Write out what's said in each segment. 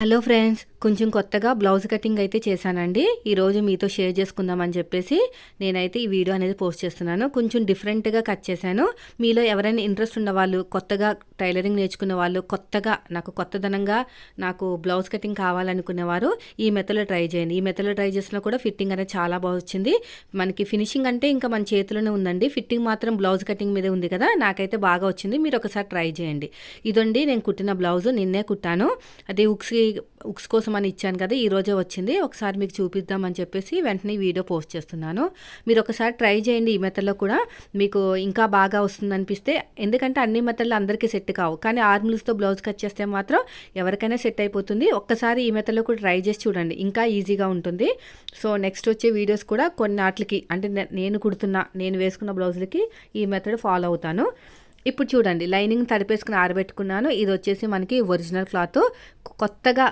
Hello friends కొంచెం కొత్తగా blouse cutting అయితే చేశానండి. ఈరోజు మీతో షేర్ చేసుకుందామని చెప్పేసి నేనైతే ఈ వీడియో అనేది పోస్ట్ చేస్తున్నాను. కొంచెం డిఫరెంట్గా కట్ చేశాను. మీలో ఎవరైనా ఇంట్రెస్ట్ ఉన్న వాళ్ళు కొత్తగా టైలరింగ్ నేర్చుకున్న వాళ్ళు కొత్తగా నాకు కొత్తదనంగా నాకు బ్లౌజ్ కటింగ్ కావాలనుకునేవారు ఈ మెథడ్లో ట్రై చేయండి. ఈ మెథడ్లో ట్రై చేసినా కూడా ఫిట్టింగ్ అనేది చాలా బాగా వచ్చింది. మనకి ఫినిషింగ్ అంటే ఇంకా మన చేతిలోనే ఉందండి. ఫిట్టింగ్ మాత్రం బ్లౌజ్ కటింగ్ మీదే ఉంది కదా నాకైతే బాగా వచ్చింది. మీరు ఒకసారి ట్రై చేయండి. ఇదండి నేను కుట్టిన బ్లౌజ్ నిన్నే కుట్టాను. అది ఉక్స్కి ఉక్స్ కోసం అని ఇచ్చాను కదా ఈరోజే వచ్చింది. ఒకసారి మీకు చూపిద్దామని చెప్పేసి వెంటనే వీడియో పోస్ట్ చేస్తున్నాను. మీరు ఒకసారి ట్రై చేయండి ఈ మెథడ్లో కూడా. మీకు ఇంకా బాగా వస్తుంది అనిపిస్తే ఎందుకంటే అన్ని మెథడ్లు అందరికీ సెట్ కావు. కానీ ఆర్మ్లూస్తో బ్లౌజ్ కట్ చేస్తే మాత్రం ఎవరికైనా సెట్ అయిపోతుంది. ఒక్కసారి ఈ మెథడ్లో కూడా ట్రై చేసి చూడండి. ఇంకా ఈజీగా ఉంటుంది. సో నెక్స్ట్ వచ్చే వీడియోస్ కూడా కొన్ని వాటికి అంటే నేను కుడుతున్న నేను వేసుకున్న బ్లౌజులకి ఈ మెథడ్ ఫాలో అవుతాను. ఇప్పుడు చూడండి లైనింగ్ తడిపేసుకుని ఆరబెట్టుకున్నాను. ఇది వచ్చేసి మనకి ఒరిజినల్ క్లాత్. కొత్తగా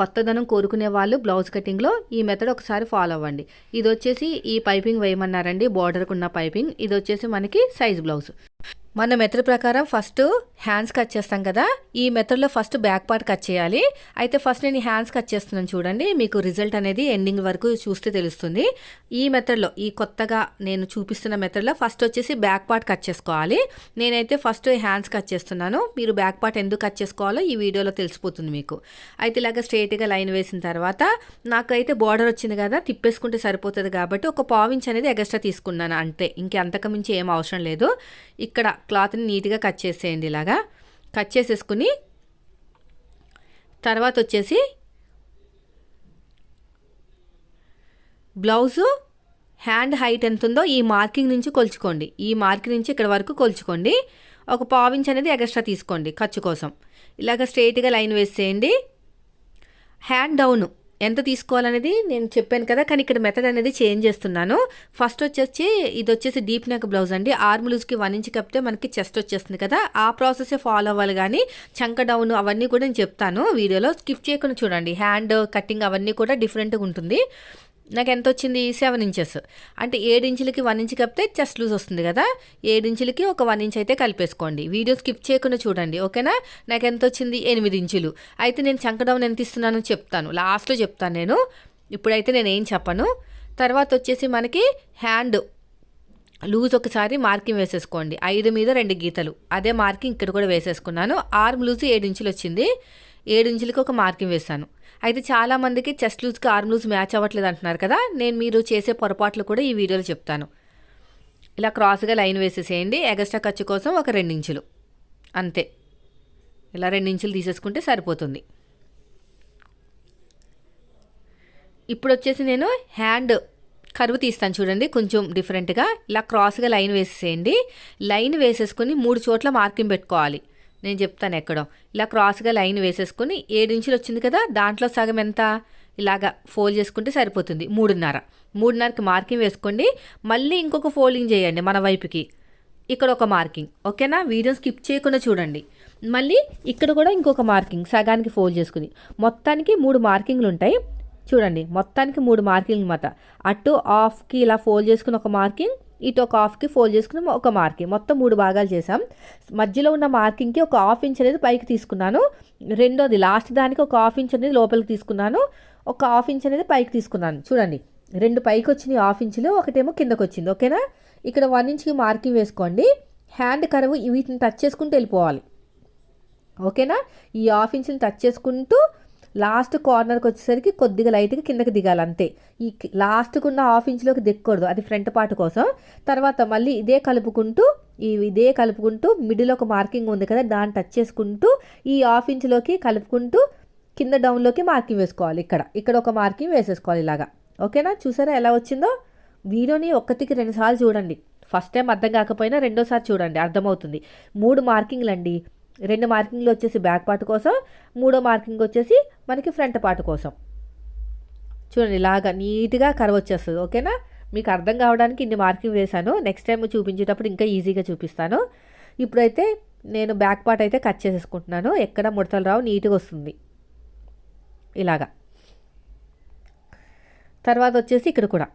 కొత్తదనం కోరుకునే వాళ్ళు బ్లౌజ్ కటింగ్లో ఈ మెథడ్ ఒకసారి ఫాలో అవ్వండి. ఇది వచ్చేసి ఈ పైపింగ్ వేయమన్నారండి బార్డర్కు ఉన్న పైపింగ్. ఇది వచ్చేసి మనకి సైజ్ బ్లౌజ్ మన మెథడ్ ప్రకారం ఫస్ట్ హ్యాండ్స్ కట్ చేస్తాం కదా? ఈ మెథడ్లో ఫస్ట్ బ్యాక్ పార్ట్ కట్ చేయాలి. అయితే ఫస్ట్ నేను హ్యాండ్స్ కట్ చేస్తున్నాను చూడండి. మీకు రిజల్ట్ అనేది ఎండింగ్ వరకు చూస్తే తెలుస్తుంది. ఈ మెథడ్లో ఈ కొత్తగా నేను చూపిస్తున్న మెథడ్లో ఫస్ట్ వచ్చేసి బ్యాక్ పార్ట్ కట్ చేసుకోవాలి. నేనైతే ఫస్ట్ హ్యాండ్స్ కట్ చేస్తున్నాను. మీరు బ్యాక్ పార్ట్ ఎందుకు కట్ చేసుకోవాలో ఈ వీడియోలో తెలిసిపోతుంది మీకు. అయితే ఇలాగ స్ట్రైట్గా లైన్ వేసిన తర్వాత నాకైతే బార్డర్ వచ్చింది కదా తిప్పేసుకుంటే సరిపోతుంది కాబట్టి ఒక పావించ్ అనేది ఎగస్ట్రా తీసుకున్నాను. అంతే ఇంక అంతకుమించి ఏం అవసరం లేదు. ఇక్కడ క్లాత్ని నీట్గా కట్ చేసేయండి ఇలాగా. కట్ చేసేసుకుని తర్వాత వచ్చేసి బ్లౌజు హ్యాండ్ హైట్ ఎంత ఉందో ఈ మార్కింగ్ నుంచి కొలుచుకోండి. ఈ మార్కింగ్ నుంచి ఇక్కడ వరకు కొలుచుకోండి. ఒక పావించ్ అనేది ఎక్స్ట్రా తీసుకోండి ఖర్చు కోసం. ఇలాగ స్ట్రైట్గా లైన్ వేసేయండి. హ్యాండ్ డౌను ఎంత తీసుకోవాలనేది నేను చెప్పాను కదా కానీ ఇక్కడ మెథడ్ అనేది చేంజ్ చేస్తున్నాను. ఫస్ట్ వచ్చేసి ఇది వచ్చేసి డీప్ నెక్ బ్లౌజ్ అండి. ఆర్మ్ లూజ్కి వన్ ఇంచ్ కప్పితే మనకి చెస్ట్ వచ్చేస్తుంది కదా. ఆ ప్రాసెసే ఫాలో అవ్వాలి కానీ చంక డౌన్ అవన్నీ కూడా నేను చెప్తాను వీడియోలో. స్కిప్ చేయకుండా చూడండి. హ్యాండ్ కటింగ్ అవన్నీ కూడా డిఫరెంట్గా ఉంటుంది. నాకు ఎంత వచ్చింది సెవెన్ ఇంచెస్. అంటే ఏడు ఇంచులకి వన్ ఇంచ్ కప్పితే చెస్ట్ లూజ్ వస్తుంది కదా? ఏడు ఇంచులకి ఒక వన్ ఇంచ్ అయితే కలిపేసుకోండి. వీడియో స్కిప్ చేయకుండా చూడండి ఓకేనా? నాకు ఎంత వచ్చింది ఎనిమిది ఇంచులు. అయితే నేను చంక డౌన్ ఎంత ఇస్తున్నానో చెప్తాను. లాస్ట్లో చెప్తాను నేను. ఇప్పుడైతే నేను ఏం చెప్పను. తర్వాత వచ్చేసి మనకి హ్యాండ్ లూజ్ ఒకసారి మార్కింగ్ వేసేసుకోండి. ఐదు మీద రెండు గీతలు. అదే మార్కింగ్ ఇక్కడ కూడా వేసేసుకున్నాను. ఆర్మ్ లూజ్ ఏడు ఇంచులు వచ్చింది ఏడు ఇంచులకి ఒక మార్కింగ్ వేశాను. అయితే చాలా మందికి చెస్ట్ లూజ్కి ఆర్మ్ లూజ్ మ్యాచ్ అవ్వట్లేదు అంటున్నారు కదా. నేను మీరు చేసే పొరపాట్లు కూడా ఈ వీడియోలో చెప్తాను. ఇలా క్రాస్గా లైన్ వేసేసేయండి. ఎగస్ట్రా ఖర్చు కోసం ఒక రెండు ఇంచులు అంతే. ఇలా రెండు ఇంచులు తీసేసుకుంటే సరిపోతుంది. ఇప్పుడు వచ్చేసి నేను హ్యాండ్ కరువు తీస్తాను చూడండి కొంచెం డిఫరెంట్గా ఇలా క్రాస్గా లైన్ వేసేసేయండి. లైన్ వేసేసుకుని మూడు చోట్ల మార్కింగ్ పెట్టుకోవాలి. నేను చెప్తాను ఎక్కడో. ఇలా క్రాస్గా లైన్ వేసేసుకుని ఏడు వచ్చింది కదా దాంట్లో సగం ఎంత? ఇలాగా ఫోల్డ్ చేసుకుంటే సరిపోతుంది. మూడున్నర. మూడున్నరకి మార్కింగ్ వేసుకోండి. మళ్ళీ ఇంకొక ఫోల్డింగ్ చేయండి మన వైపుకి. ఇక్కడ ఒక మార్కింగ్. ఓకేనా? వీడియో స్కిప్ చేయకుండా చూడండి. మళ్ళీ ఇక్కడ కూడా ఇంకొక మార్కింగ్. సగానికి ఫోల్డ్ చేసుకుని. మొత్తానికి మూడు మార్కింగ్లు ఉంటాయి. చూడండి. మొత్తానికి మూడు మార్కింగ్ మాట అటు ఆఫ్కి ఇలా ఫోల్డ్ చేసుకుని ఒక మార్కింగ్. ఇటు ఒక హాఫ్కి ఫోల్డ్ చేసుకుని ఒక మార్కింగ్ మొత్తం మూడు భాగాలు చేసాం మధ్యలో ఉన్న మార్కింగ్కి ఒక హాఫ్ ఇంచ్ అనేది పైకి తీసుకున్నాను. రెండోది లాస్ట్ దానికి ఒక హాఫ్ ఇంచ్ అనేది లోపలికి తీసుకున్నాను. ఒక హాఫ్ ఇంచ్ అనేది పైకి తీసుకున్నాను. చూడండి రెండు పైకి వచ్చినాయి హాఫ్ ఇంచులు ఒకటేమో కిందకు వచ్చింది ఓకేనా? ఇక్కడ వన్ ఇంచ్కి మార్కింగ్ వేసుకోండి. హ్యాండ్ కరువు వీటిని టచ్ చేసుకుంటూ వెళ్ళిపోవాలి ఓకేనా? ఈ హాఫ్ ఇంచ్ని టచ్ చేసుకుంటూ లాస్ట్ కార్నర్కి వచ్చేసరికి కొద్దిగా లైట్గా కిందకి దిగాలి అంతే. ఈ లాస్ట్కు ఉన్న హాఫ్ ఇంచ్లోకి దిక్కకూడదు అది ఫ్రంట్ పార్ట్ కోసం. తర్వాత మళ్ళీ ఇదే కలుపుకుంటూ ఈ ఇదే కలుపుకుంటూ మిడిల్ ఒక మార్కింగ్ ఉంది కదా దాన్ని టచ్ చేసుకుంటూ ఈ హాఫ్ ఇంచ్లోకి కలుపుకుంటూ కింద డౌన్లోకి మార్కింగ్ వేసుకోవాలి ఇక్కడ. ఇక్కడ ఒక మార్కింగ్ వేసేసుకోవాలి ఇలాగా. ఓకేనా? చూసారా ఎలా వచ్చిందో? వీడియోని ఒక్కటికి రెండుసార్లు చూడండి. ఫస్ట్ టైం అర్థం కాకపోయినా రెండోసారి చూడండి. అర్థమవుతుంది. మూడు మార్కింగ్లు అండి రెండు మార్కింగ్లు వచ్చేసి బ్యాక్ పార్ట్ కోసం మూడో మార్కింగ్ వచ్చేసి మనకి ఫ్రంట్ పార్ట్ కోసం. చూడండి ఇలాగా నీట్గా కర్వ్ వచ్చేస్తుంది ఓకేనా? మీకు అర్థం కావడానికి ఇన్ని మార్కింగ్ వేశాను. నెక్స్ట్ టైం చూపించేటప్పుడు ఇంకా ఈజీగా చూపిస్తాను. ఇప్పుడైతే నేను బ్యాక్ పార్ట్ అయితే కట్ చేసేసుకుంటున్నాను. ఎక్కడ ముడతలు రావు నీట్గా వస్తుంది. ఇలాగా. తర్వాత వచ్చేసి ఇక్కడ కూడా.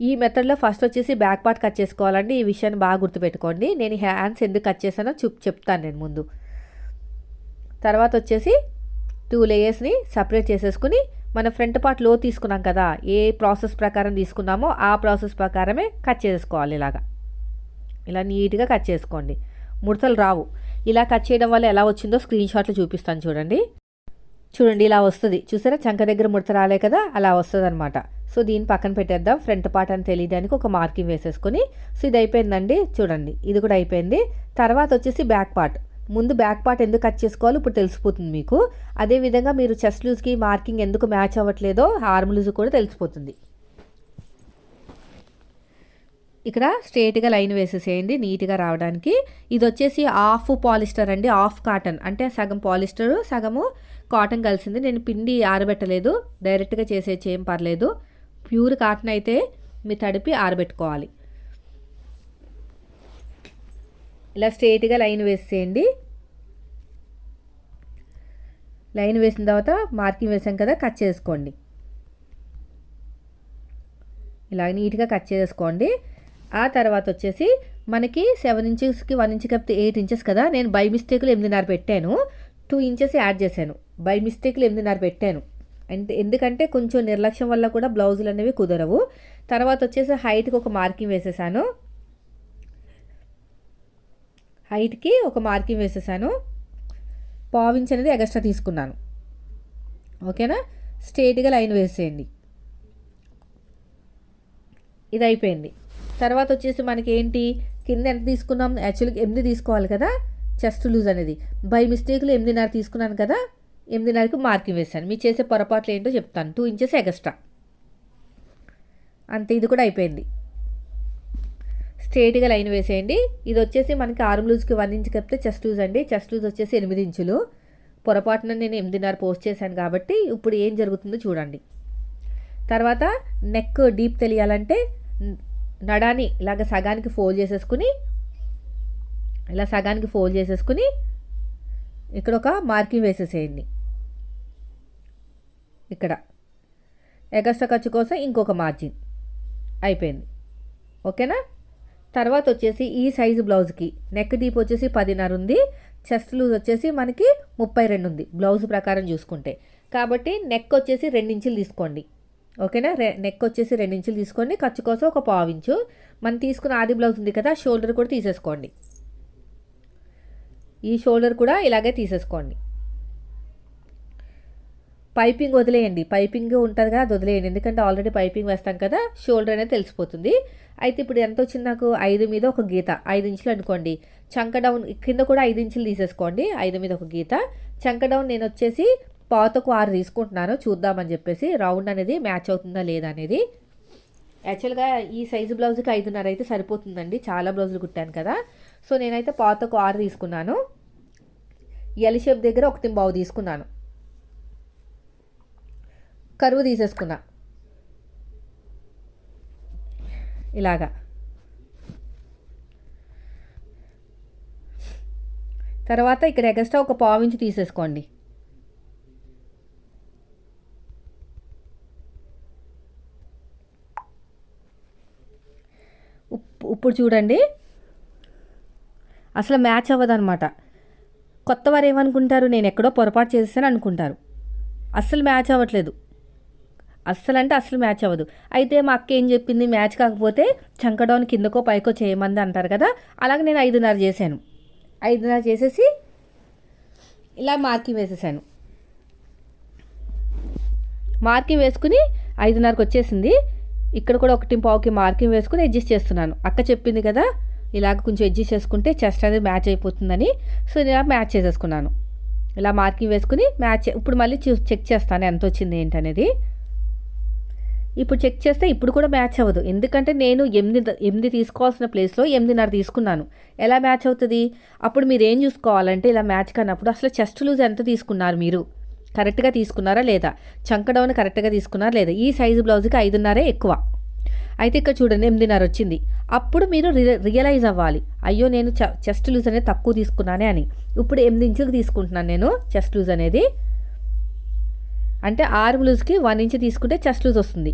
ఈ మెథడ్లో ఫస్ట్ వచ్చేసి బ్యాక్ పార్ట్ కట్ చేసుకోవాలండి. ఈ విషయాన్ని బాగా గుర్తుపెట్టుకోండి. నేను హ్యాండ్స్ ఎందుకు కట్ చేశానో చూప్ చెప్తాను నేను ముందు. తర్వాత వచ్చేసి టూ లేయర్స్ని సపరేట్ చేసేసుకుని మన ఫ్రంట్ పార్ట్లో తీసుకున్నాం కదా ఏ ప్రాసెస్ ప్రకారం తీసుకున్నామో ఆ ప్రాసెస్ ప్రకారమే కట్ చేసుకోవాలి ఇలాగా. ఇలా నీట్గా కట్ చేసుకోండి. ముడతలు రావు. ఇలా కట్ చేయడం వల్ల ఎలా వచ్చిందో స్క్రీన్ షాట్లు చూపిస్తాను చూడండి. చూడండి ఇలా వస్తుంది. చూసారా? చంక దగ్గర ముడత రాలే కదా? అలా వస్తుంది అనమాట సో దీన్ని పక్కన పెట్టేద్దాం. ఫ్రంట్ పార్ట్ అని తెలియడానికి ఒక మార్కింగ్ వేసేసుకొని. సో ఇది అయిపోయిందండి. చూడండి ఇది కూడా అయిపోయింది. తర్వాత వచ్చేసి బ్యాక్ పార్ట్. ముందు బ్యాక్ పార్ట్ ఎందుకు కట్ చేసుకోవాలో ఇప్పుడు తెలిసిపోతుంది మీకు. అదేవిధంగా మీరు చెస్ట్ లూజ్కి మార్కింగ్ ఎందుకు మ్యాచ్ అవ్వట్లేదో ఆర్మ్ లూజ్ కూడా తెలిసిపోతుంది. ఇక్కడ స్ట్రేట్గా లైన్ వేసేసేయండి నీట్గా రావడానికి. ఇది వచ్చేసి హాఫ్ పాలిస్టర్ అండి. Half cotton. అంటే సగం పాలిస్టర్ సగము కాటన్ కలిసింది. నేను పిండి ఆరబెట్టలేదు. డైరెక్ట్గా చేసేసి ఏం పర్లేదు. ప్యూర్ కాటన్ అయితే మీరు తడిపి ఆరబెట్టుకోవాలి. ఇలా స్ట్రేట్గా లైన్ వేసేయండి. లైన్ వేసిన తర్వాత మార్కింగ్ వేసాం కదా కట్ చేసుకోండి. ఇలా నీట్గా కట్ చేసుకోండి. ఆ తర్వాత వచ్చేసి మనకి సెవెన్ ఇంచెస్కి వన్ ఇంచ్ కాకపోతే ఎయిట్ ఇంచెస్ కదా. నేను బై మిస్టేక్లు ఎనిమిదిన్నర పెట్టాను. టూ ఇంచెస్ యాడ్ చేశాను. బై మిస్టేక్లు ఎనిమిదిన్నర పెట్టాను. అంటే ఎందుకంటే కొంచెం నిర్లక్ష్యం వల్ల కూడా బ్లౌజులు అనేవి కుదరవు. తర్వాత వచ్చేసి హైట్కి ఒక మార్కింగ్ వేసేసాను. హైట్కి ఒక మార్కింగ్ వేసేసాను. పావించ్ అనేది ఎగస్ట్రా తీసుకున్నాను. ఓకేనా? స్ట్రేట్గా లైన్ వేసేయండి. ఇది అయిపోయింది. తర్వాత వచ్చేసి మనకి ఏంటి? కింద ఎంత తీసుకున్నాం? యాక్చువల్గా ఎనిమిది తీసుకోవాలి కదా? చెస్ట్ లూజ్ అనేది. బై మిస్టేక్లో ఎనిమిదిన్నర తీసుకున్నాను కదా? ఎనిమిదిన్నరకు మార్కింగ్ వేసాను మీరు చేసే పొరపాట్లు ఏంటో చెప్తాను. టూ ఇంచెస్ ఎగస్ట్రా అంతే ఇది కూడా అయిపోయింది. స్ట్రేట్గా లైన్ వేసేయండి. ఇది వచ్చేసి మనకి ఆర్మ్ లూజ్కి వన్ ఇంచ్ కప్పితే చెస్ట్ లూజ్ అండి. చెస్ట్ లూజ్ వచ్చేసి ఎనిమిది ఇంచులు. పొరపాటున నేను ఎనిమిదిన్నర పోస్ట్ చేశాను కాబట్టి ఇప్పుడు ఏం జరుగుతుందో చూడండి. తర్వాత నెక్ డీప్ తెలియాలంటే నడాని ఇలాగ సగానికి ఫోల్డ్ చేసేసుకుని ఇలా సగానికి ఫోల్డ్ చేసేసుకుని ఇక్కడ ఒక మార్కింగ్ వేసేసేయండి. ఇక్కడ. ఎగస్ట్రా ఖర్చు కోసం ఇంకొక మార్జిన్. అయిపోయింది. ఓకేనా? తర్వాత వచ్చేసి ఈ సైజు బ్లౌజ్కి. నెక్ డీప్ వచ్చేసి పదిన్నర ఉంది. చెస్ట్ లూజ్ వచ్చేసి మనకి ముప్పై రెండు ఉంది. బ్లౌజ్ ప్రకారం చూసుకుంటే. కాబట్టి నెక్ వచ్చేసి రెండించులు తీసుకోండి. ఓకేనా? రె నెక్ వచ్చేసి రెండించులు తీసుకోండి. ఖర్చు కోసం ఒక పావించు మనం తీసుకున్న ఆది బ్లౌజ్ ఉంది కదా షోల్డర్ కూడా తీసేసుకోండి. ఈ షోల్డర్ కూడా ఇలాగే తీసేసుకోండి. పైపింగ్ వదిలేయండి. పైపింగ్ ఉంటుంది కదా అది వదిలేయండి. ఎందుకంటే ఆల్రెడీ పైపింగ్ వేస్తాం కదా షోల్డర్ అనేది తెలిసిపోతుంది. అయితే ఇప్పుడు ఎంత వచ్చింది నాకు? ఐదు మీద ఒక గీత. ఐదు ఇంచులు అనుకోండి. చంక డౌన్ కింద కూడా ఐదు ఇంచులు తీసేసుకోండి. ఐదు మీద ఒక గీత. చంక డౌన్ నేను వచ్చేసి పాతకు ఆరు తీసుకుంటున్నాను. చూద్దామని చెప్పేసి రౌండ్ అనేది మ్యాచ్ అవుతుందా లేదా అనేది. యాక్చువల్గా ఈ సైజు బ్లౌజ్కి ఐదున్నర అయితే సరిపోతుందండి. చాలా బ్లౌజులు కుట్టాను కదా. సో నేనైతే ఒక ఆరు తీసుకున్నాను. ఎల్ షేప్ దగ్గర ఒకటి బావు తీసుకున్నాను. కరువు తీసేసుకున్నా. ఇలాగా. తర్వాత ఇక్కడ ఎగస్ట్రా ఒక పావించి తీసేసుకోండి. ఇప్పుడు చూడండి. అసలు మ్యాచ్ అవ్వదన్నమాట. కొత్త వారు ఏమనుకుంటారు? నేను ఎక్కడో పొరపాటు చేసేసాను అనుకుంటారు. అస్సలు మ్యాచ్ అవ్వట్లేదు. అస్సలు అంటే అస్సలు మ్యాచ్ అవ్వదు. అయితే మా అక్క ఏం చెప్పింది? మ్యాచ్ కాకపోతే చంకడౌన్ కిందకో పైకో చేయమంది అంటారు కదా అలాగే నేను ఐదున్నర చేశాను. ఐదున్నర చేసేసి ఇలా మార్కింగ్ వేసేసాను. మార్కింగ్ వేసుకుని ఐదున్నరకు వచ్చేసింది. ఇక్కడ కూడా ఒకటి పావుకి మార్కింగ్ వేసుకుని అడ్జస్ట్ చేస్తున్నాను. అక్క చెప్పింది కదా ఇలాగ కొంచెం అడ్జస్ట్ చేసుకుంటే చెస్ట్ అనేది మ్యాచ్ అయిపోతుందని. సో నేను ఇలా మ్యాచ్ చేసేసుకున్నాను. ఇలా మార్కింగ్ వేసుకుని మ్యాచ్ ఇప్పుడు మళ్ళీ చెక్ చేస్తాను ఎంత వచ్చింది ఏంటనేది ఇప్పుడు చెక్ చేస్తే ఇప్పుడు కూడా మ్యాచ్ అవ్వదు. ఎందుకంటే నేను ఎనిమిది ఎనిమిది తీసుకోవాల్సిన ప్లేస్లో ఎనిమిదిన్నర తీసుకున్నాను. ఎలా మ్యాచ్ అవుతుంది? అప్పుడు మీరు ఏం చూసుకోవాలంటే ఇలా మ్యాచ్ కానప్పుడు అసలు చెస్ట్ లూజ్ ఎంత తీసుకున్నారు మీరు? కరెక్ట్గా తీసుకున్నారా లేదా? చంక డౌన్ కరెక్ట్గా తీసుకున్నారా లేదా? ఈ సైజు బ్లౌజ్కి ఐదున్నరే ఎక్కువ. అయితే ఇక్కడ చూడండి ఎనిమిదిన్నర వచ్చింది. అప్పుడు మీరు రియలైజ్ అవ్వాలి. అయ్యో నేను చెస్ట్ లూజ్ అనేది తక్కువ తీసుకున్నానే అని. ఇప్పుడు ఎనిమిది ఇంచులకు తీసుకుంటున్నాను నేను చెస్ట్ లూజ్ అనేది. అంటే ఆర్మ్ లూజ్కి వన్ ఇంచ్ తీసుకుంటే చెస్ట్ లూజ్ వస్తుంది.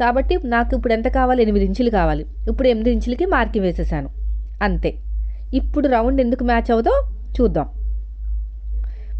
కాబట్టి నాకు ఇప్పుడు ఎంత కావాలి? ఎనిమిది ఇంచులు కావాలి. ఇప్పుడు ఎనిమిది ఇంచులకి మార్కింగ్ వేసేసాను. అంతే. ఇప్పుడు రౌండ్ ఎందుకు మ్యాచ్ అవుదో చూద్దాం.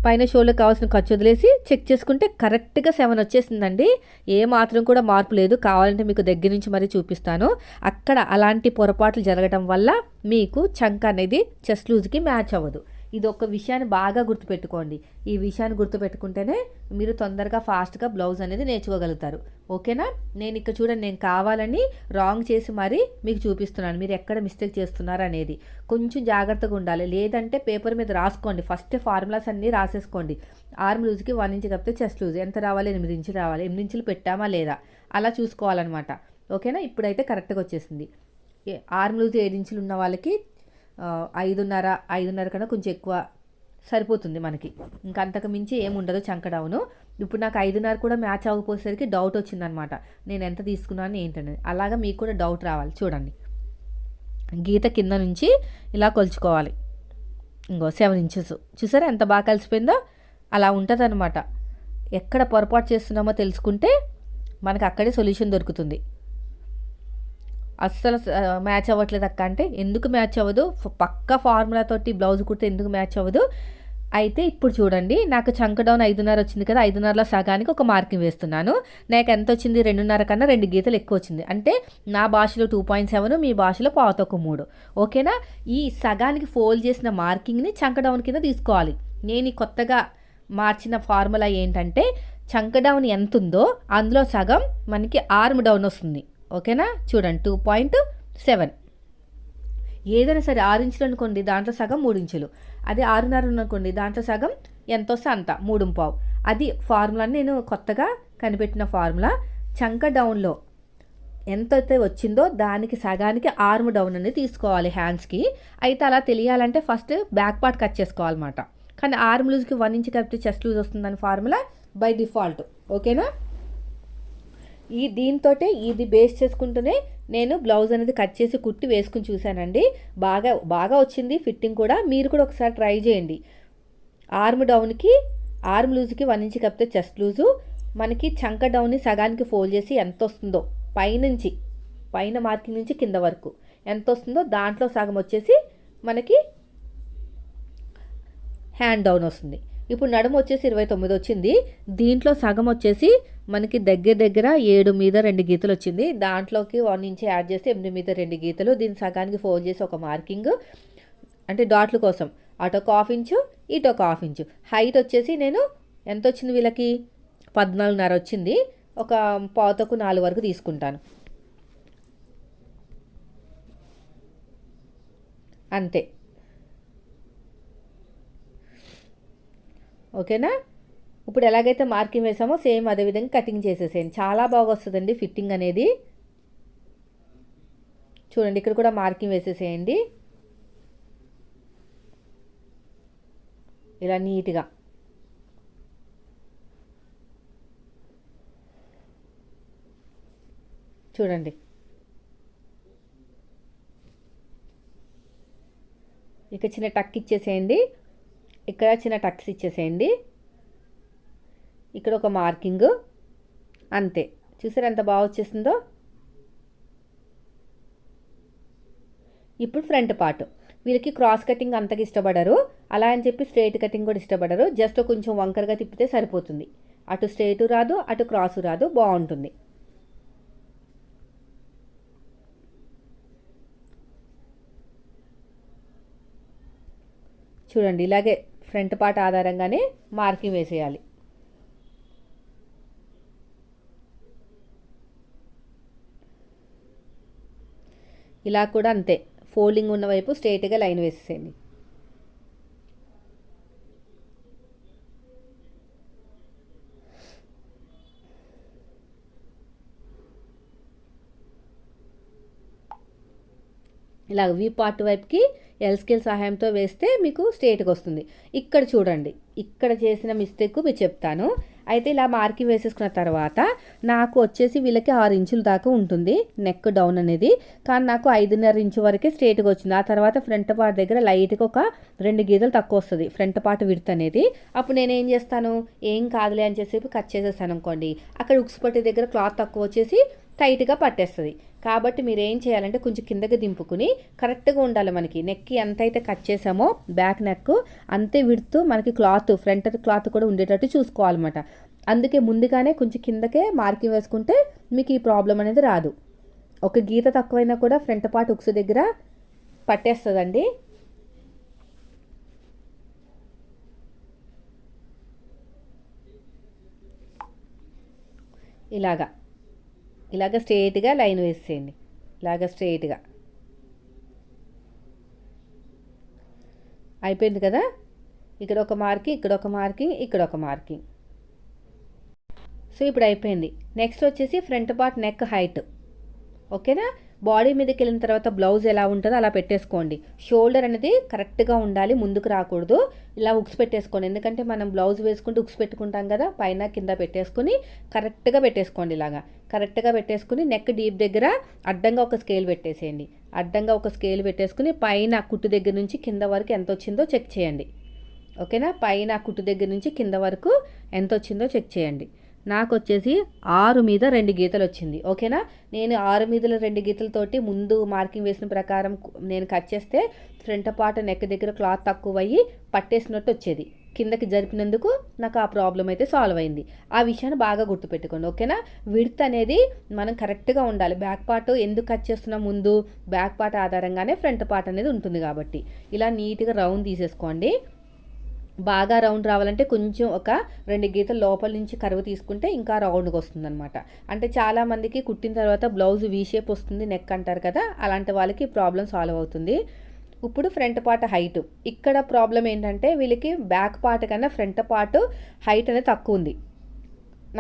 పైన షోల్డర్ కావాల్సిన ఖర్చు వదిలేసి చెక్ చేసుకుంటే కరెక్ట్గా సెవెన్ వచ్చేసిందండి. ఏ మాత్రం కూడా మార్పు లేదు. కావాలంటే మీకు దగ్గర నుంచి మరీ చూపిస్తాను. అక్కడ అలాంటి పొరపాట్లు జరగడం వల్ల మీకు చంక అనేది చెస్ లూజ్కి మ్యాచ్ అవ్వదు. ఇది ఒక విషయాన్ని బాగా గుర్తుపెట్టుకోండి. ఈ విషయాన్ని గుర్తుపెట్టుకుంటేనే మీరు తొందరగా ఫాస్ట్గా బ్లౌజ్ అనేది నేర్చుకోగలుగుతారు. ఓకేనా? నేను ఇక్కడ చూడండి నేను కావాలని రాంగ్ చేసి మరీ మీకు చూపిస్తున్నాను. మీరు ఎక్కడ మిస్టేక్ చేస్తున్నారు అనేది. కొంచెం జాగ్రత్తగా ఉండాలి. లేదంటే పేపర్ మీద రాసుకోండి. ఫస్ట్ ఫార్ములాస్ అన్నీ రాసేసుకోండి. ఆర్మ్ లూజ్కి వన్ ఇంచ్ కప్పితే చెస్ట్ లూజ్. ఎంత రావాలి? ఎనిమిది ఇంచులు రావాలి. ఎనిమిది ఇంచులు పెట్టామా లేదా? అలా చూసుకోవాలన్నమాట. ఓకేనా? ఇప్పుడైతే కరెక్ట్గా వచ్చేసింది. ఆర్మ్ లూజ్ ఏడు ఇంచులు ఉన్న వాళ్ళకి ఐదున్నర ఐదున్నర కన్నా కొంచెం ఎక్కువ సరిపోతుంది మనకి. ఇంకా అంతకు మించి ఏముండదు చంకడౌను ఇప్పుడు నాకు ఐదున్నర కూడా మ్యాచ్ అవ్వకపోయేసరికి డౌట్ వచ్చిందనమాట. నేను ఎంత తీసుకున్నాను ఏంటనేది అలాగా మీకు కూడా డౌట్ రావాలి. చూడండి. గీత కింద నుంచి ఇలా కొలుచుకోవాలి. ఇంకో సెవెన్ ఇంచెస్ చూసారా ఎంత బాగా కలిసిపోయిందో? అలా ఉంటుంది అనమాట ఎక్కడ పొరపాటు చేస్తున్నామో తెలుసుకుంటే మనకు అక్కడే సొల్యూషన్ దొరుకుతుంది. అస్సలు మ్యాచ్ అవ్వట్లేదు అక్క అంటే ఎందుకు మ్యాచ్ అవ్వదు? పక్క ఫార్ములాతోటి బ్లౌజ్ కుడితే ఎందుకు మ్యాచ్ అవ్వదు? అయితే ఇప్పుడు చూడండి నాకు చంక డౌన్ ఐదున్నర వచ్చింది కదా ఐదున్నరలో సగానికి ఒక మార్కింగ్ వేస్తున్నాను. నాకు ఎంత వచ్చింది? రెండున్నర కన్నా రెండు గీతలు ఎక్కువ వచ్చింది. అంటే నా భాషలో టూ పాయింట్ సెవెన్ మీ భాషలో పాతొక మూడు. ఓకేనా? ఈ సగానికి ఫోల్డ్ చేసిన మార్కింగ్ని చంక డౌన్ కింద తీసుకోవాలి. నేను కొత్తగా మార్చిన ఫార్ములా ఏంటంటే చంక డౌన్ ఎంత ఉందో అందులో సగం మనకి ఆర్మ్ డౌన్ వస్తుంది. ఓకేనా? చూడండి టూ పాయింట్ సెవెన్ ఏదైనా సరే ఆరు ఇంచులు అనుకోండి దాంట్లో సగం మూడు ఇంచులు. అదే ఆరున్నర అనుకోండి దాంట్లో సగం ఎంత వస్తే అంత మూడు పావు. అది ఫార్ములా నేను కొత్తగా కనిపెట్టిన ఫార్ములా. చంక డౌన్లో ఎంత అయితే వచ్చిందో దానికి సగానికి ఆర్మ్ డౌన్ అనేది తీసుకోవాలి హ్యాండ్స్కి అయితే అలా తెలియాలంటే ఫస్ట్ బ్యాక్ పార్ట్ కట్ చేసుకోవాలన్నమాట. కానీ ఆర్మ్ లూజ్కి వన్ ఇంచ్ కలిపితే చెస్ట్ లూజ్ వస్తుందని ఫార్ములా బై డిఫాల్ట్ ఓకేనా? ఈ దీంతో ఇది బేస్ చేసుకుంటూనే నేను బ్లౌజ్ అనేది కట్ చేసి కుట్టి వేసుకుని చూశానండి. బాగా బాగా వచ్చింది ఫిట్టింగ్ కూడా. మీరు కూడా ఒకసారి ట్రై చేయండి. ఆర్మ్ డౌన్కి ఆర్మ్ లూజ్కి వన్ ఇంచ్ కప్పితే చెస్ట్ లూజు మనకి చంక డౌన్ని సగానికి ఫోల్డ్ చేసి ఎంత వస్తుందో పైనుంచి పైన మార్కింగ్ నుంచి కింద వరకు ఎంత వస్తుందో దాంట్లో సగం వచ్చేసి మనకి హ్యాండ్ డౌన్ వస్తుంది. ఇప్పుడు నడుము వచ్చేసి ఇరవై తొమ్మిది వచ్చింది. దీంట్లో సగం వచ్చేసి మనకి దగ్గర దగ్గర ఏడు మీద రెండు గీతలు వచ్చింది. దాంట్లోకి వన్ ఇంచ్ యాడ్ చేస్తే ఎనిమిది మీద రెండు గీతలు. దీని సగానికి ఫోల్డ్ చేసి ఒక మార్కింగ్. అంటే డాట్ల కోసం. అటు ఒక హాఫ్ ఇంచు ఇటు ఒక హాఫ్ ఇంచు. హైట్ వచ్చేసి నేను ఎంత వచ్చింది వీళ్ళకి? పద్నాలుగున్నర వచ్చింది. ఒక పాతకు నాలుగు వరకు తీసుకుంటాను. అంతే. ఓకేనా? ఇప్పుడు ఎలాగైతే మార్కింగ్ వేసామో సేమ్ అదే విధంగా కటింగ్ చేసేసేయండి. చాలా బాగా వస్తుందండి ఫిట్టింగ్ అనేది. చూడండి ఇక్కడ కూడా మార్కింగ్ వేసేసేయండి. ఇలా నీట్గా. చూడండి. ఇక చిన్న టక్ ఇచ్చేసేయండి. ఇక్కడ చిన్న టక్స్ ఇచ్చేసేయండి. ఇక్కడ ఒక మార్కింగ్. అంతే. చూసారు ఎంత బాగా వచ్చేసిందో? ఇప్పుడు ఫ్రంట్ పార్ట్. వీళ్ళకి క్రాస్ కటింగ్ అంతగా ఇష్టపడరు. అలా అని చెప్పి స్ట్రైట్ కటింగ్ కూడా ఇష్టపడరు. జస్ట్ కొంచెం వంకరగా తిప్పితే సరిపోతుంది. అటు స్ట్రైట్ రాదు అటు క్రాసు రాదు. బాగుంటుంది. చూడండి ఇలాగే ఫ్రంట్ పార్ట్ ఆధారంగానే మార్కింగ్ వేసేయాలి. ఇలా కూడా అంతే. ఫోల్డింగ్ ఉన్న వైపు స్ట్రైట్గా లైన్ వేసేసేయండి. ఇలా వీ పార్ట్ వైపుకి ఎల్ స్కేల్ సహాయంతో వేస్తే మీకు స్ట్రేట్గా వస్తుంది. ఇక్కడ చూడండి. ఇక్కడ చేసిన మిస్టేక్ మీకు చెప్తాను. అయితే ఇలా మార్కింగ్ వేసేసుకున్న తర్వాత నాకు వచ్చేసి వీళ్ళకి ఆరు ఇంచుల దాకా ఉంటుంది నెక్ డౌన్ అనేది. కానీ నాకు ఐదున్నర ఇంచు వరకే స్ట్రేట్గా వచ్చింది. ఆ తర్వాత ఫ్రంట్ పార్ట్ దగ్గర లైట్గా ఒక రెండు గీతలు తక్కువ వస్తుంది. ఫ్రంట్ పార్ట్ విడత అనేది. అప్పుడు నేను ఏం చేస్తాను? ఏం కాదులే అని చెప్పి కట్ చేసేస్తాను అనుకోండి. అక్కడ ఉక్స్ పట్టి దగ్గర క్లాత్ తక్కువ వచ్చేసి టైట్గా పట్టేస్తుంది. కాబట్టి మీరు ఏం చేయాలంటే కొంచెం కిందకి దింపుకుని కరెక్ట్గా ఉండాలి మనకి. నెక్కి ఎంత అయితే కట్ చేసామో బ్యాక్ నెక్ అంతే విడుతూ మనకి క్లాత్ ఫ్రంట్ క్లాత్ కూడా ఉండేటట్టు చూసుకోవాలన్నమాట. అందుకే ముందుగానే కొంచెం కిందకే మార్కింగ్ వేసుకుంటే మీకు ఈ ప్రాబ్లం అనేది రాదు. ఒక గీత తక్కువైనా కూడా ఫ్రంట్ పార్ట్ ఉక్స్ దగ్గర పట్టేస్తుందండి. ఇలాగా. ఇలాగ స్ట్రైట్గా లైన్ వేసేయండి. ఇలాగ స్ట్రైట్గా. అయిపోయింది కదా? ఇక్కడ ఒక మార్కింగ్ ఇక్కడ ఒక మార్కింగ్ ఇక్కడ ఒక మార్కింగ్ సో ఇప్పుడు అయిపోయింది. నెక్స్ట్ వచ్చేసి ఫ్రంట్ పార్ట్ నెక్ హైట్. ఓకేనా? బాడీ మీదకి వెళ్ళిన తర్వాత బ్లౌజ్ ఎలా ఉంటుందో అలా పెట్టేసుకోండి. షోల్డర్ అనేది కరెక్ట్గా ఉండాలి ముందుకు రాకూడదు. ఇలా ఉక్స్ పెట్టేసుకోండి. ఎందుకంటే మనం బ్లౌజ్ వేసుకుంటే ఉక్స్ పెట్టుకుంటాం కదా పైన కింద పెట్టేసుకుని కరెక్ట్గా పెట్టేసుకోండి ఇలాగా. కరెక్ట్గా పెట్టేసుకుని నెక్ డీప్ దగ్గర అడ్డంగా ఒక స్కేల్ పెట్టేసేయండి. అడ్డంగా ఒక స్కేల్ పెట్టేసుకుని పైన కుట్టు దగ్గర నుంచి కింద వరకు ఎంత వచ్చిందో చెక్ చేయండి. ఓకేనా? పైన కుట్టు దగ్గర నుంచి కింద వరకు ఎంత వచ్చిందో చెక్ చేయండి. నాకు వచ్చేసి ఆరు మీద రెండు గీతలు వచ్చింది ఓకేనా? నేను ఆరు మీద రెండు గీతలతోటి ముందు మార్కింగ్ వేసిన ప్రకారం నేను కట్ చేస్తే ఫ్రంట్ పార్ట్ నెక్ దగ్గర క్లాత్ తక్కువ అయ్యి పట్టేసినట్టు వచ్చేది కిందకి జరిపినందుకు నాకు ఆ ప్రాబ్లం అయితే సాల్వ్ అయింది. ఆ విషయాన్ని బాగా గుర్తుపెట్టుకోండి ఓకేనా? విడ్త్ అనేది మనం కరెక్ట్గా ఉండాలి. బ్యాక్ పార్ట్ ఎందుకు కట్ చేస్తున్నాం ముందు? బ్యాక్ పార్ట్ ఆధారంగానే ఫ్రంట్ పార్ట్ అనేది ఉంటుంది కాబట్టి. ఇలా నీట్గా రౌండ్ తీసేసుకోండి. బాగా రౌండ్ రావాలంటే కొంచెం ఒక రెండు గీతలు లోపల నుంచి కరువు తీసుకుంటే ఇంకా రౌండ్గా వస్తుంది అనమాట అంటే చాలామందికి కుట్టిన తర్వాత బ్లౌజ్ వీ షేప్ వస్తుంది నెక్ అంటారు కదా అలాంటి వాళ్ళకి ప్రాబ్లం సాల్వ్ అవుతుంది. ఇప్పుడు ఫ్రంట్ పార్ట్ హైట్. ఇక్కడ ప్రాబ్లం ఏంటంటే వీళ్ళకి బ్యాక్ పార్ట్ కన్నా ఫ్రంట్ పార్ట్ హైట్ అనేది తక్కువ ఉంది.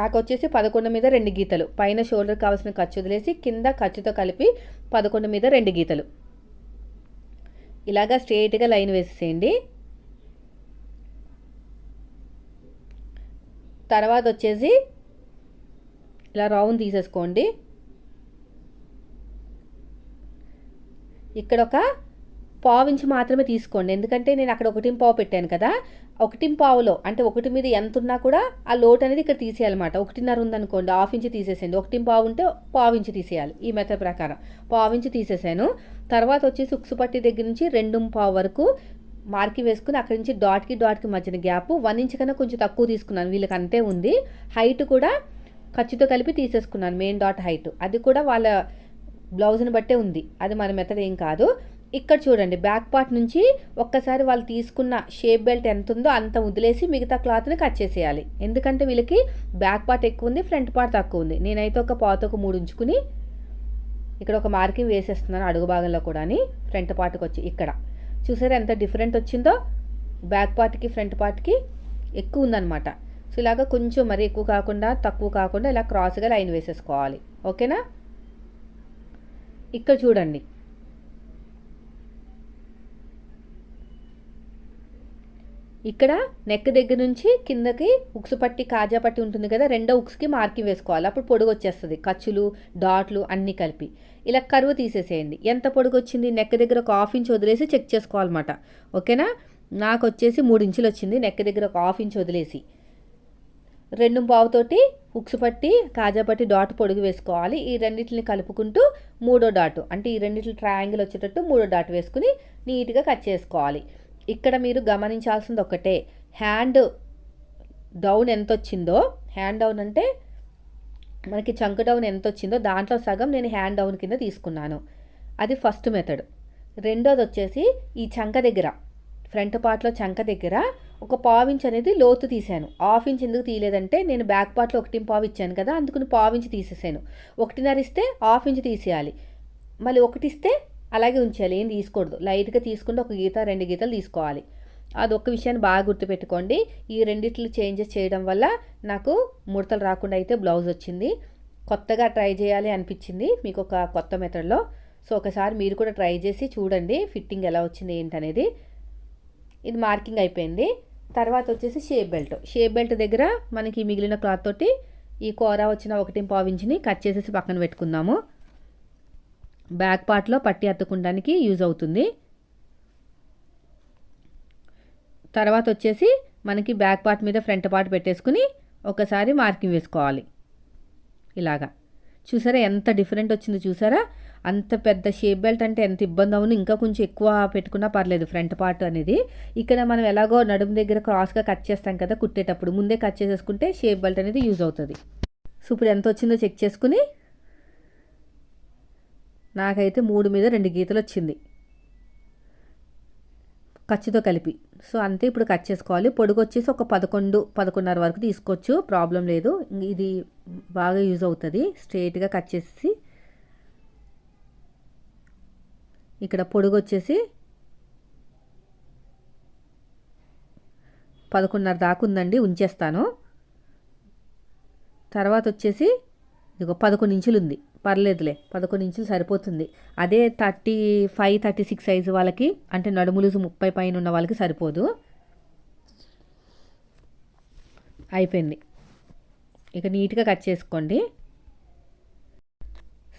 నాకు వచ్చేసి పదకొండు మీద రెండు గీతలు. పైన షోల్డర్ కావాల్సిన ఖర్చు వదిలేసి కింద ఖర్చుతో కలిపి పదకొండు మీద రెండు గీతలు. ఇలాగా స్ట్రేట్గా లైన్ వేసేసేయండి. తర్వాత వచ్చేసి ఇలా రౌండ్ తీసేసుకోండి. ఇక్కడ ఒక పావు ఇంచు మాత్రమే తీసుకోండి. ఎందుకంటే నేను అక్కడ ఒకటి పావు పెట్టాను కదా. ఒకటి పావులో అంటే ఒకటి మీద ఎంత ఉన్నా కూడా ఆ లోటు అనేది ఇక్కడ తీసేయాలన్నమాట. ఒకటిన్నర ఉందనుకోండి హాఫ్ ఇంచు తీసేసేయండి. ఒకటి పావు ఉంటే పావు ఇంచు తీసేయాలి ఈ మెథడ్ ప్రకారం. పావు ఇంచు తీసేసాను. తర్వాత వచ్చేసి ఉక్సు పట్టి దగ్గర నుంచి రెండు పావు వరకు మార్కి వేసుకుని అక్కడి నుంచి డాట్కి డాట్కి మధ్యన గ్యాప్ వన్ ఇంచ్ కన్నా కొంచెం తక్కువ తీసుకున్నాను. వీళ్ళకి అంతే ఉంది. హైట్ కూడా ఖర్చుతో కలిపి తీసేసుకున్నాను. మెయిన్ డాట్ హైట్ అది కూడా వాళ్ళ బ్లౌజ్ని బట్టే ఉంది. అది మన మెథడ్ ఏం కాదు. ఇక్కడ చూడండి. బ్యాక్ పార్ట్ నుంచి ఒక్కసారి వాళ్ళు తీసుకున్న షేప్ బెల్ట్ ఎంత ఉందో అంత వదిలేసి మిగతా క్లాత్ని కట్ చేసేయాలి. ఎందుకంటే వీళ్ళకి బ్యాక్ పార్ట్ ఎక్కువ ఉంది ఫ్రంట్ పార్ట్ తక్కువ ఉంది. నేనైతే ఒక పాత ఒక మూడు ఉంచుకుని ఇక్కడ ఒక మార్కింగ్ వేసేస్తున్నాను అడుగు భాగంలో కూడా ఫ్రంట్ పార్ట్కి వచ్చి ఇక్కడ. చూసారా ఎంత డిఫరెంట్ వచ్చిందో? బ్యాక్ పార్ట్కి ఫ్రంట్ పార్ట్కి ఎక్కువ ఉందన్నమాట. సో ఇలాగ కొంచెం మరి ఎక్కువ కాకుండా తక్కువ కాకుండా ఇలా క్రాస్గా లైన్ వేసేసుకోవాలి. ఓకేనా ఇక్కడ చూడండి. ఇక్కడ నెక్ దగ్గర నుంచి కిందకి ఉక్స్ పట్టి కాజా పట్టి ఉంటుంది కదా రెండో ఉక్స్కి మార్కింగ్ వేసుకోవాలి. అప్పుడు పొడుగు వచ్చేస్తుంది. ఖర్చులు డాట్లు అన్నీ కలిపి. ఇలా కరువు తీసేసేయండి. ఎంత పొడుగు వచ్చింది నెక్ దగ్గర ఒక హాఫ్ ఇంచ్ వదిలేసి చెక్ చేసుకోవాలన్నమాట. ఓకేనా? నాకు వచ్చేసి మూడు ఇంచులు వచ్చింది. నెక్ దగ్గర ఒక హాఫ్ ఇంచ్ వదిలేసి. రెండు పావుతోటి ఉక్స్ పట్టి కాజా పట్టి డాట్ పొడుగు వేసుకోవాలి. ఈ రెండింటిని కలుపుకుంటూ మూడో డాటు. అంటే ఈ రెండింటి ట్రయాంగిల్ వచ్చేటట్టు మూడో డాట్ వేసుకుని నీట్గా కట్ చేసుకోవాలి. ఇక్కడ మీరు గమనించాల్సింది ఒకటే హ్యాండ్ డౌన్ ఎంత వచ్చిందో హ్యాండ్ డౌన్ అంటే మనకి చంక్ డౌన్ ఎంత వచ్చిందో దాంట్లో సగం నేను హ్యాండ్ డౌన్ కింద తీసుకున్నాను. అది ఫస్ట్ మెథడ్ రెండోది వచ్చేసి ఈ చంక దగ్గర ఫ్రంట్ పార్ట్లో చంక దగ్గర ఒక పావు ఇంచ్ అనేది లోతు తీశాను. హాఫ్ ఇంచ్ ఎందుకు తీయలేదంటే నేను బ్యాక్ పార్ట్లో ఒకటి పావు ఇచ్చాను కదా అందుకని ఇంచ్ తీసేసాను. ఒకటిన్నర ఇస్తే హాఫ్ ఇంచ్ తీసేయాలి. మళ్ళీ ఒకటి ఇస్తే అలాగే ఉంచాలి ఏం తీసుకోకూడదు లైట్గా తీసుకుంటే ఒక గీత రెండు గీతలు తీసుకోవాలి. అదొక విషయాన్ని బాగా గుర్తుపెట్టుకోండి. ఈ రెండిట్లు చేంజెస్ చేయడం వల్ల నాకు ముడతలు రాకుండా అయితే బ్లౌజ్ వచ్చింది. కొత్తగా ట్రై చేయాలి అనిపించింది మీకు ఒక కొత్త మెథడ్లో. సో ఒకసారి మీరు కూడా ట్రై చేసి చూడండి ఫిట్టింగ్ ఎలా వచ్చింది ఏంటనేది. ఇది మార్కింగ్ అయిపోయింది. తర్వాత వచ్చేసి షేప్ బెల్ట్. షేప్ బెల్ట్ దగ్గర మనకి మిగిలిన క్లాత్ తోటి ఈ కూర వచ్చిన ఒకటి పావించిని కట్ చేసేసి పక్కన పెట్టుకుందాము. బ్యాక్ పార్ట్లో పట్టి అత్తుకుండానికి యూజ్ అవుతుంది. తర్వాత వచ్చేసి మనకి బ్యాక్ పార్ట్ మీద ఫ్రంట్ పార్ట్ పెట్టేసుకుని ఒకసారి మార్కింగ్ వేసుకోవాలి. ఇలాగా. చూసారా ఎంత డిఫరెంట్ వచ్చిందో చూసారా? అంత పెద్ద షేప్ బెల్ట్ అంటే ఎంత ఇబ్బంది అవును ఇంకా కొంచెం ఎక్కువ పెట్టుకున్నా పర్లేదు ఫ్రంట్ పార్ట్ అనేది. ఇక్కడ మనం ఎలాగో నడుము దగ్గర క్రాస్గా కట్ చేస్తాం కదా కుట్టేటప్పుడు ముందే కట్ చేసేసుకుంటే షేప్ బెల్ట్ అనేది యూజ్ అవుతుంది. సో ఇప్పుడు ఎంత వచ్చిందో చెక్ చేసుకుని నాకైతే మూడు మీద రెండు గీతలు వచ్చింది ఖర్చుతో కలిపి. సో అంతే ఇప్పుడు కట్ చేసుకోవాలి. పొడుగు వచ్చేసి ఒక పదకొండు పదకొండున్నర వరకు తీసుకోవచ్చు. ప్రాబ్లం లేదు. ఇది బాగా యూజ్ అవుతుంది. స్ట్రైట్గా కట్ చేసి ఇక్కడ పొడుగు వచ్చేసి పదకొండున్నర దాకా ఉందండి. ఉంచేస్తాను. తర్వాత వచ్చేసి ఇదిగో పదకొండు ఇంచులు ఉంది పర్లేదులే పదకొండు ఇంచులు సరిపోతుంది. అదే thirty five thirty six size వాళ్ళకి అంటే నడుములు ముప్పై పైన ఉన్న వాళ్ళకి సరిపోదు. అయిపోయింది. ఇక నీట్గా కట్ చేసుకోండి.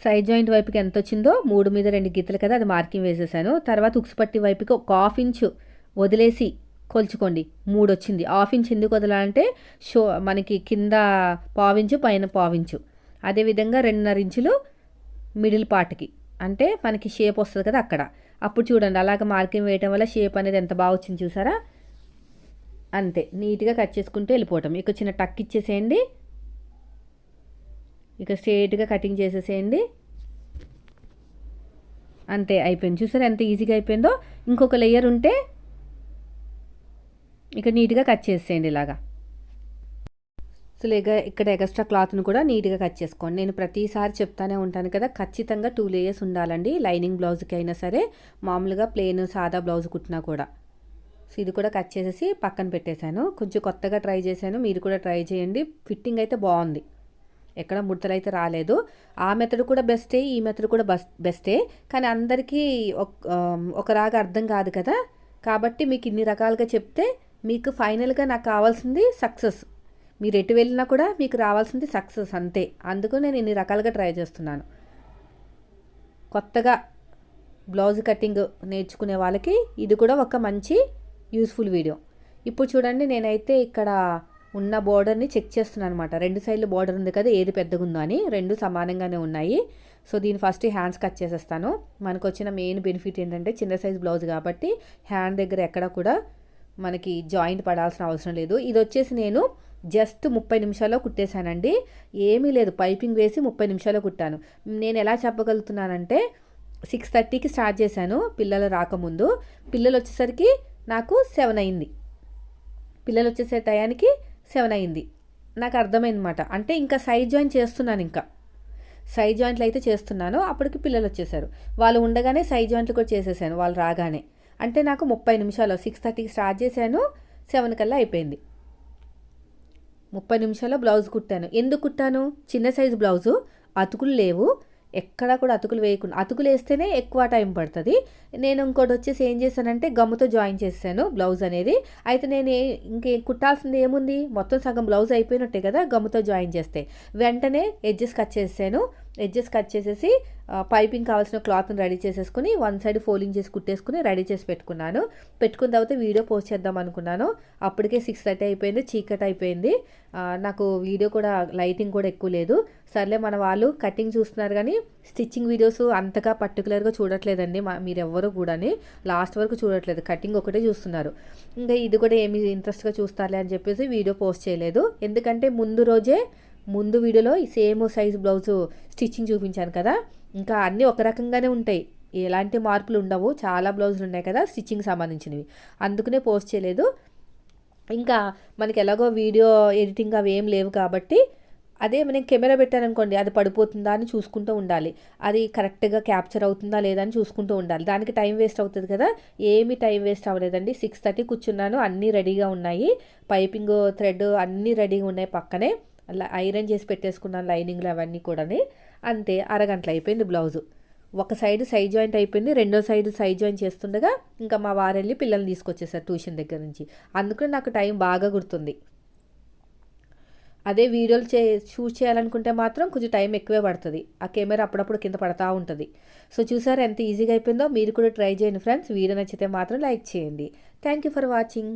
సైడ్ జాయింట్ వైపుకి ఎంత వచ్చిందో మూడు మీద రెండు గీతలు కదా అది మార్కింగ్ వేసేసాను. తర్వాత ఉక్సుపట్టి వైపుకి ఒక హాఫ్ ఇంచు వదిలేసి కొలుచుకోండి. మూడు వచ్చింది. హాఫ్ ఇంచ్ ఎందుకు వదలాలంటే షో మనకి కింద పావించు పైన పావించు. అదేవిధంగా రెండున్నర ఇంచులు మిడిల్ పార్ట్కి. అంటే మనకి షేప్ వస్తుంది కదా అక్కడ. అప్పుడు చూడండి అలాగ మార్కింగ్ వేయటం వల్ల షేప్ అనేది ఎంత బాగా వచ్చింది చూసారా? అంతే నీట్గా కట్ చేసుకుంటూ వెళ్ళిపోవటం. ఇక చిన్న టక్ ఇచ్చేసేయండి. ఇక స్ట్రేట్గా కటింగ్ చేసేసేయండి. అంతే అయిపోయింది. చూసారా ఎంత ఈజీగా అయిపోయిందో? ఇంకొక లేయర్ ఉంటే ఇక నీట్గా కట్ చేసేయండి ఇలాగా. సో లేక ఇక్కడ ఎక్స్ట్రా క్లాత్ను కూడా నీట్గా కట్ చేసుకోండి. నేను ప్రతిసారి చెప్తానే ఉంటాను కదా ఖచ్చితంగా టూ లేయర్స్ ఉండాలండి. లైనింగ్ బ్లౌజ్కి అయినా సరే మామూలుగా ప్లెయిన్ సాదా బ్లౌజ్ కుట్టినా కూడా. సో ఇది కూడా కట్ చేసేసి పక్కన పెట్టేశాను. కొంచెం కొత్తగా ట్రై చేశాను. మీరు కూడా ట్రై చేయండి. ఫిట్టింగ్ అయితే బాగుంది. ఎక్కడ ముడతలు అయితే రాలేదు. ఆ మెథడ్ కూడా బెస్టే ఈ మెథడ్ కూడా బస్ బెస్టే కానీ అందరికీ ఒకరాగా అర్థం కాదు కదా. కాబట్టి మీకు ఇన్ని రకాలుగా చెప్తే మీకు ఫైనల్గా నాకు కావాల్సింది సక్సెస్ మీరు ఎటు వెళ్ళినా కూడా మీకు రావాల్సింది సక్సెస్ అంతే. అందుకు నేను ఇన్ని రకాలుగా ట్రై చేస్తున్నాను. కొత్తగా బ్లౌజ్ కటింగ్ నేర్చుకునే వాళ్ళకి ఇది కూడా ఒక మంచి యూస్ఫుల్ వీడియో. ఇప్పుడు చూడండి నేనైతే ఇక్కడ ఉన్న బోర్డర్ని చెక్ చేస్తున్నాను అనమాట రెండు సైడ్లు బోర్డర్ ఉంది కదా ఏది పెద్దగా ఉందో అని. రెండు సమానంగానే ఉన్నాయి. సో దీని ఫస్ట్ హ్యాండ్స్ కట్ చేసేస్తాను. మనకు వచ్చిన మెయిన్ బెనిఫిట్ ఏంటంటే చిన్న సైజ్ బ్లౌజ్ కాబట్టి హ్యాండ్ దగ్గర ఎక్కడ కూడా మనకి జాయింట్ పడాల్సిన అవసరం లేదు. ఇది వచ్చేసి నేను జస్ట్ ముప్పై నిమిషాల్లో కుట్టేశానండి. ఏమీ లేదు పైపింగ్ వేసి ముప్పై నిమిషాల్లో కుట్టాను. నేను ఎలా చెప్పగలుగుతున్నానంటే సిక్స్ థర్టీకి స్టార్ట్ చేశాను పిల్లలు రాకముందు. పిల్లలు వచ్చేసరికి నాకు సెవెన్ అయింది. పిల్లలు వచ్చేసే టయానికి సెవెన్ అయింది. నాకు అర్థమైందన్నమాట. అంటే ఇంకా సైడ్ జాయిన్ చేస్తున్నాను ఇంకా. సైడ్ జాయింట్లు అయితే చేస్తున్నాను అప్పటికి పిల్లలు వచ్చేసారు వాళ్ళు ఉండగానే సైడ్ జాయింట్లు కూడా చేసేసాను వాళ్ళు రాగానే. అంటే నాకు ముప్పై నిమిషాలు సిక్స్ థర్టీకి స్టార్ట్ చేశాను సెవెన్ కల్లా అయిపోయింది. ముప్పై నిమిషాల్లో బ్లౌజ్ కుట్టాను. ఎందుకు కుట్టాను? చిన్న సైజు బ్లౌజు. అతుకులు లేవు. ఎక్కడా కూడా అతుకులు వేయకుండా అతుకులు వేస్తేనే ఎక్కువ టైం పడుతుంది. నేను ఇంకోటి వచ్చేసి ఏం చేశానంటే గమ్ముతో జాయిన్ చేశాను బ్లౌజ్ అనేది. అయితే నేను ఇంకే కుట్టాల్సింది ఏముంది? మొత్తం సగం బ్లౌజ్ అయిపోయినట్టే కదా గమ్ముతో జాయిన్ చేస్తే. వెంటనే ఎడ్జెస్ కట్ చేసాను ఎడ్జెస్ కట్ చేసేసి పైపింగ్ కావాల్సిన క్లాత్ని రెడీ చేసేసుకుని వన్ సైడ్ ఫోల్డింగ్ చేసి కుట్టేసుకుని రెడీ చేసి పెట్టుకున్నాను. పెట్టుకున్న తర్వాత వీడియో పోస్ట్ చేద్దాం అనుకున్నాను. అప్పటికే సిక్స్ థర్టీ అయిపోయింది చీకట్ అయిపోయింది. నాకు వీడియో కూడా లైటింగ్ కూడా ఎక్కువ లేదు. సర్లే మన వాళ్ళు కటింగ్ చూస్తున్నారు కానీ స్టిచ్చింగ్ వీడియోస్ అంతగా పర్టికులర్గా చూడట్లేదండి మా మీరెవ్వరూ కూడా లాస్ట్ వరకు చూడట్లేదు కటింగ్ ఒకటే చూస్తున్నారు. ఇంకా ఇది కూడా ఏమి ఇంట్రెస్ట్గా చూస్తారులే అని చెప్పేసి వీడియో పోస్ట్ చేయలేదు. ఎందుకంటే ముందు రోజే ముందు వీడియోలో సేమ్ సైజ్ బ్లౌజ్ స్టిచ్చింగ్ చూపించాను కదా. ఇంకా అన్నీ ఒక రకంగానే ఉంటాయి. ఎలాంటి మార్పులు ఉండవు. చాలా బ్లౌజులు ఉన్నాయి కదా స్టిచ్చింగ్ సంబంధించినవి. అందుకనే పోస్ట్ చేయలేదు. ఇంకా మనకి ఎలాగో వీడియో ఎడిటింగ్ అవి ఏం లేవు కాబట్టి అదే మనం కెమెరా పెట్టాననుకోండి అది పడిపోతుందా అని చూసుకుంటూ ఉండాలి. అది కరెక్ట్గా క్యాప్చర్ అవుతుందా లేదా అని చూసుకుంటూ ఉండాలి. దానికి టైం వేస్ట్ అవుతుంది కదా. ఏమీ టైం వేస్ట్ అవ్వలేదండి. సిక్స్ థర్టీ కూర్చున్నాను. అన్నీ రెడీగా ఉన్నాయి. పైపింగ్ థ్రెడ్ అన్నీ రెడీగా ఉన్నాయి పక్కనే. ఐరన్ చేసి పెట్టేసుకున్నాను లైనింగ్లు అవన్నీ కూడా అంతే అరగంటలు అయిపోయింది బ్లౌజు. ఒక సైడ్ సైడ్ జాయింట్ అయిపోయింది రెండో సైడ్ సైడ్ జాయింట్ చేస్తుండగా ఇంకా మా వారెళ్ళి పిల్లల్ని తీసుకొచ్చేసారు ట్యూషన్ దగ్గర నుంచి. అందుకని నాకు టైం బాగా గుర్తుంది. అదే వీడియోలు చే షూట్ చేయాలనుకుంటే మాత్రం కొంచెం టైం ఎక్కువే పడుతుంది. ఆ కెమెరా అప్పుడప్పుడు కింద పడతా ఉంటుంది. సో చూసారు ఎంత ఈజీగా అయిపోయిందో? మీరు కూడా ట్రై చేయండి ఫ్రెండ్స్. వీడియో నచ్చితే మాత్రం లైక్ చేయండి. Thank you for watching.